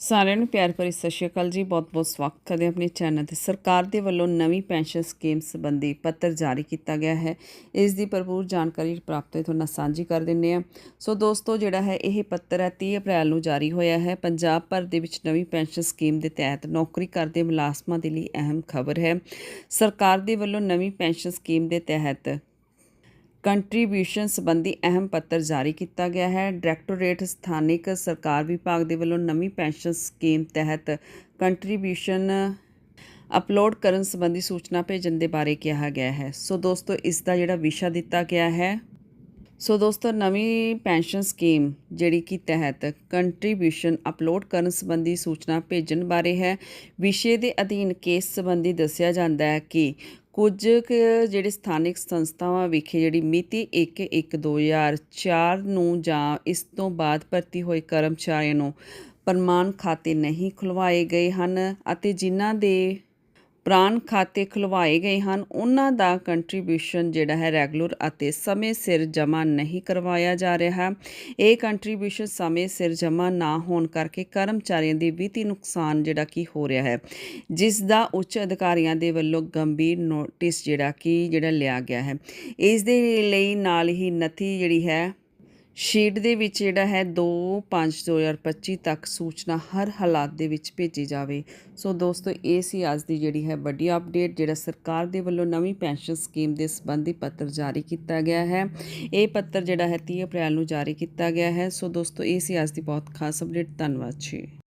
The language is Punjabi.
ਸਾਰਿਆਂ ਨੂੰ ਪਿਆਰ ਭਰੀ ਸਤਿ ਸ਼੍ਰੀ ਅਕਾਲ ਜੀ। ਬਹੁਤ-ਬਹੁਤ ਸਵਾਗਤ ਕਰਦੇ ਹਾਂ ਆਪਣੇ ਚੈਨਲ ਤੇ। ਸਰਕਾਰ ਦੇ ਵੱਲੋਂ ਨਵੀਂ ਪੈਨਸ਼ਨ ਸਕੀਮ ਸੰਬੰਧੀ ਪੱਤਰ ਜਾਰੀ ਕੀਤਾ ਗਿਆ ਹੈ। ਇਸ ਦੀ ਭਰਪੂਰ ਜਾਣਕਾਰੀ ਪ੍ਰਾਪਤ ਹੈ ਤੁਹਾਡੇ ਨਾਲ ਸਾਂਝੀ ਕਰ ਦਿੰਨੇ ਆ ਸੋ ਦੋਸਤੋ, ਜਿਹੜਾ ਹੈ ਇਹ ਪੱਤਰ ਹੈ 30 ਅਪ੍ਰੈਲ ਨੂੰ ਜਾਰੀ ਹੋਇਆ ਹੈ। ਪੰਜਾਬ ਭਰ ਦੇ ਵਿੱਚ ਨਵੀਂ ਪੈਨਸ਼ਨ ਸਕੀਮ ਦੇ ਤਹਿਤ ਨੌਕਰੀ ਕਰਦੇ ਮੁਲਾਜ਼ਮਾਂ ਦੇ ਲਈ ਅਹਿਮ ਖਬਰ ਹੈ। ਸਰਕਾਰ ਦੇ ਵੱਲੋਂ ਨਵੀਂ ਪੈਨਸ਼ਨ ਸਕੀਮ ਦੇ ਤਹਿਤ ਕੰਟਰੀਬਿਊਸ਼ਨ ਸੰਬੰਧੀ ਅਹਿਮ ਪੱਤਰ ਜਾਰੀ ਕੀਤਾ ਗਿਆ ਹੈ। ਡਾਇਰੈਕਟੋਰੇਟ ਸਥਾਨਿਕ ਸਰਕਾਰ ਵਿਭਾਗ ਦੇ ਵੱਲੋਂ ਨਵੀਂ ਪੈਨਸ਼ਨ ਸਕੀਮ ਤਹਿਤ ਕੰਟਰੀਬਿਊਸ਼ਨ ਅਪਲੋਡ ਕਰਨ ਸੰਬੰਧੀ ਸੂਚਨਾ ਭੇਜਣ ਦੇ ਬਾਰੇ ਕਿਹਾ ਗਿਆ ਹੈ। ਸੋ ਦੋਸਤੋ, ਇਸ ਦਾ ਜਿਹੜਾ ਵਿਸ਼ਾ ਦਿੱਤਾ ਗਿਆ ਹੈ ਸੋ ਦੋਸਤੋ, ਨਵੀਂ ਪੈਨਸ਼ਨ ਸਕੀਮ ਜਿਹੜੀ ਕਿ ਤਹਿਤ ਕੰਟਰੀਬਿਊਸ਼ਨ ਅਪਲੋਡ ਕਰਨ ਸੰਬੰਧੀ ਸੂਚਨਾ ਭੇਜਣ ਬਾਰੇ ਹੈ। ਵਿਸ਼ੇ ਦੇ ਅਧੀਨ ਕੇਸ ਸੰਬੰਧੀ ਦੱਸਿਆ ਜਾਂਦਾ ਹੈ ਕਿ ਕੁਝ ਕੁ ਜਿਹੜੇ ਸਥਾਨਕ ਸੰਸਥਾਵਾਂ ਵਿਖੇ ਜਿਹੜੀ ਮਿਤੀ 1/1/2004 ਨੂੰ ਜਾਂ ਇਸ ਤੋਂ ਬਾਅਦ ਭਰਤੀ ਹੋਏ ਕਰਮਚਾਰੀਆਂ ਨੂੰ ਪ੍ਰਮਾਣ ਖਾਤੇ ਨਹੀਂ ਖੁਲਵਾਏ ਗਏ ਹਨ ਅਤੇ ਜਿਨ੍ਹਾਂ ਦੇ ਪ੍ਰਾਨ ਖਾਤੇ ਖੁਲਵਾਏ ਗਏ ਹਨ। ਉਹਨਾਂ ਦਾ ਕੰਟਰੀਬਿਊਸ਼ਨ ਜਿਹੜਾ ਹੈ ਰੈਗੂਲਰ ਅਤੇ ਸਮੇਂ ਸਿਰ ਜਮ੍ਹਾਂ ਨਹੀਂ ਕਰਵਾਇਆ ਜਾ ਰਿਹਾ। ਇਹ ਕੰਟਰੀਬਿਊਸ਼ਨ ਸਮੇਂ ਸਿਰ ਜਮ੍ਹਾਂ ਨਾ ਹੋਣ ਕਰਕੇ ਕਰਮਚਾਰੀਆਂ ਦੇ ਵਿੱਤੀ ਨੁਕਸਾਨ ਜਿਹੜਾ ਕੀ ਹੋ ਰਿਹਾ ਹੈ, ਜਿਸ ਦਾ ਉੱਚ ਅਧਿਕਾਰੀਆਂ ਦੇ ਵੱਲੋਂ ਗੰਭੀਰ ਨੋਟਿਸ ਜਿਹੜਾ ਕਿ ਜਿਹੜਾ ਲਿਆ ਗਿਆ ਹੈ। ਇਸ ਦੇ ਲਈ ਨਾਲ ਹੀ ਨਥੀ ਜਿਹੜੀ ਹੈ ਸ਼ੀਟ ਦੇ ਵਿੱਚ ਜਿਹੜਾ ਹੈ 2/5/2025 ਤੱਕ ਸੂਚਨਾ ਹਰ ਹਾਲਾਤ ਦੇ ਵਿੱਚ ਭੇਜੀ ਜਾਵੇ। ਸੋ ਦੋਸਤੋ, ਇਹ ਸੀ ਅੱਜ ਦੀ ਜਿਹੜੀ ਹੈ ਵੱਡੀ ਅਪਡੇਟ ਜਿਹੜਾ ਸਰਕਾਰ ਦੇ ਵੱਲੋਂ ਨਵੀਂ ਪੈਨਸ਼ਨ ਸਕੀਮ ਦੇ ਸੰਬੰਧੀ ਪੱਤਰ ਜਾਰੀ ਕੀਤਾ ਗਿਆ ਹੈ। ਇਹ ਪੱਤਰ ਜਿਹੜਾ ਹੈ 30 ਅਪ੍ਰੈਲ ਨੂੰ ਜਾਰੀ ਕੀਤਾ ਗਿਆ ਹੈ। ਸੋ ਦੋਸਤੋ, ਇਹ ਸੀ ਅੱਜ ਦੀ ਬਹੁਤ ਖਾਸ ਅਪਡੇਟ ਧੰਨਵਾਦ ਜੀ।